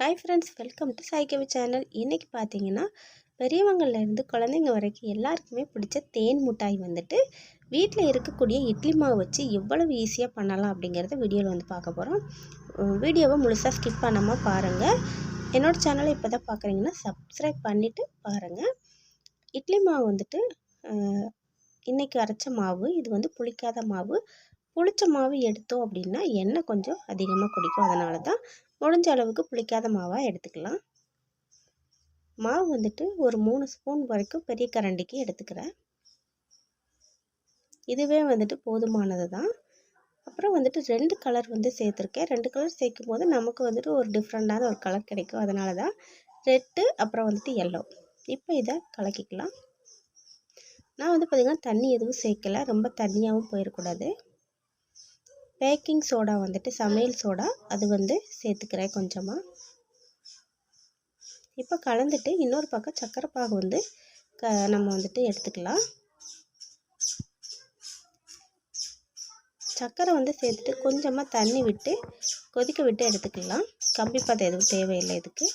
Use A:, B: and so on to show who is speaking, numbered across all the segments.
A: Hi friends welcome to Saikavi channel இன்றைக்கி பார்த்தீங்கன்னா பெரியவங்கள்லேருந்து குழந்தைங்க வரைக்கும் எல்லாருக்குமே பிடிச்ச தேன் மிட்டாய் வந்துட்டு வீட்டில் இருக்கக்கூடிய இட்லி மாவு வச்சு எவ்வளவு ஈஸியாக பண்ணலாம் அப்படிங்கிறத வீடியோவில் வந்து பார்க்க போகிறோம் வீடியோவை முழுசாக ஸ்கிப் பண்ணாமல் பாருங்கள் என்னோடய சேனலை இப்போ தான் பார்க்குறீங்கன்னா சப்ஸ்கிரைப் பண்ணிவிட்டு பாருங்கள் இட்லி மாவு வந்துட்டு இன்றைக்கி அரைச்ச மாவு இது வந்து புளிக்காத மாவு புளிச்ச மாவு எடுத்தோம் அப்படின்னா எண்ணெய் கொஞ்சம் அதிகமாக குடிக்கும். அதனால தான் முடிஞ்ச அளவுக்கு புளிக்காத மாவாக எடுத்துக்கலாம். மாவு வந்துட்டு ஒரு மூணு ஸ்பூன் வரைக்கும் பெரிய கரண்டிக்கு எடுத்துக்கிறேன். இதுவே வந்துட்டு போதுமானது தான் அப்புறம் வந்துட்டு ரெண்டு கலர் வந்து சேர்த்துருக்கேன். ரெண்டு கலர் சேர்க்கும் போது நமக்கு வந்துட்டு ஒரு டிஃப்ரெண்ட்டான ஒரு கலர் கிடைக்கும். அதனால தான் ரெட்டு அப்புறம் வந்துட்டு எல்லோ இப்போ இதை கலக்கிக்கலாம். நான் வந்து பார்த்திங்கன்னா தண்ணி எதுவும் சேர்க்கலை. ரொம்ப தண்ணியாகவும் போயிடக்கூடாது. பேக்கிங் சோடா வந்துட்டு சமையல் சோடா. அது வந்து சேர்த்துக்கிறேன் கொஞ்சமாக இப்போ கலந்துட்டு இன்னொரு பக்கம் சக்கரை பாகு வந்து க நம்ம வந்துட்டு எடுத்துக்கலாம். சக்கரை வந்து சேர்த்துட்டு கொஞ்சமாக தண்ணி விட்டு கொதிக்க விட்டு எடுத்துக்கலாம். கம்பி பாத்தை எதுவும் தேவையில்லை இதுக்கு.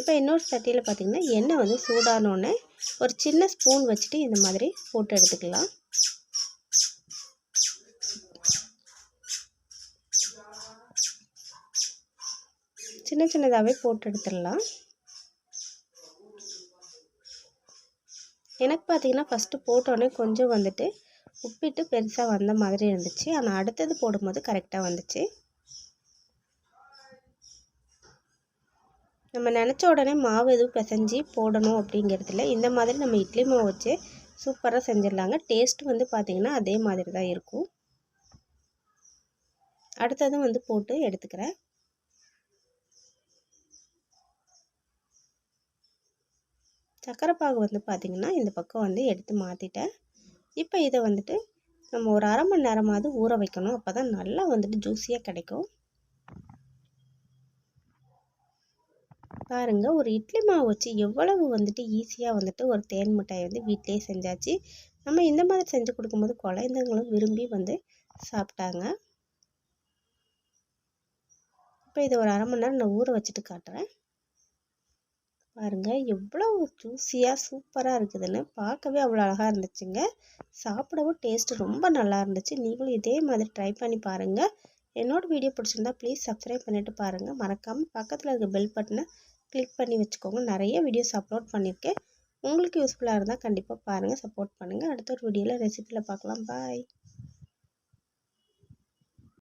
A: இப்போ இன்னொரு சட்டியில் பார்த்திங்கன்னா எண்ணெய் வந்து சூடானோடனே ஒரு சின்ன ஸ்பூன் வச்சுட்டு இந்த மாதிரி போட்டு எடுத்துக்கலாம். சின்ன சின்னதாகவே போட்டு எடுத்துடலாம். எனக்கு பார்த்தீங்கன்னா ஃபஸ்ட்டு போட்டோடனே கொஞ்சம் வந்துட்டு உப்பிட்டு பெருசாக வந்த மாதிரி இருந்துச்சு. ஆனால் அடுத்தது போடும்போது கரெக்டாக வந்துச்சு. நம்ம நினச்ச உடனே மாவு எதுவும் பிசைஞ்சு போடணும் அப்படிங்கிறதுல இந்த மாதிரி நம்ம இட்லி மாவு வச்சு சூப்பராக செஞ்சிடலாங்க. டேஸ்ட் வந்து பார்த்திங்கன்னா அதே மாதிரி தான் இருக்கும். அடுத்ததும் வந்து போட்டு எடுத்துக்கிறேன். சக்கரை பாகு வந்து பார்த்திங்கன்னா இந்த பக்கம் வந்து எடுத்து மாற்றிட்டேன் இப்போ இதை வந்துட்டு நம்ம ஒரு அரை மணி நேரமாவது ஊற வைக்கணும். அப்போ தான் நல்லா வந்துட்டு ஜூஸியாக கிடைக்கும். பாருங்கள் ஒரு இட்லி மாவு வச்சு எவ்வளவு வந்துட்டு ஈஸியாக வந்துட்டு ஒரு தேன் மிட்டாய் வந்து வீட்டிலே செஞ்சாச்சு. நம்ம இந்த மாதிரி செஞ்சு கொடுக்கும்போது குழந்தைங்களும் விரும்பி வந்து சாப்பிட்டாங்க. இப்போ இதை ஒரு அரை மணி நேரம் நான் ஊற வச்சுட்டு காட்டுறேன். பாருங்கள் எவ்வளோ ஜூஸியாக சூப்பராக இருக்குதுன்னு பார்க்கவே அவ்வளோ அழகாக இருந்துச்சுங்க. சாப்பிடவும் டேஸ்ட்டு ரொம்ப நல்லா இருந்துச்சு. நீங்களும் இதே மாதிரி ட்ரை பண்ணி பாருங்கள் என்னோடய வீடியோ பிடிச்சிருந்தா ப்ளீஸ் சப்ஸ்கிரைப் பண்ணிவிட்டு பாருங்கள் மறக்காமல் பக்கத்தில் இருக்க பெல் பட்டனை கிளிக் பண்ணி வச்சுக்கோங்க. நிறைய வீடியோஸ் அப்லோட் பண்ணியிருக்கேன். உங்களுக்கு யூஸ்ஃபுல்லாக இருந்தால் கண்டிப்பாக பாருங்கள் சப்போர்ட் பண்ணுங்கள் அடுத்த ஒரு வீடியோவில் ரெசிப்பியில் பார்க்கலாம். பாய்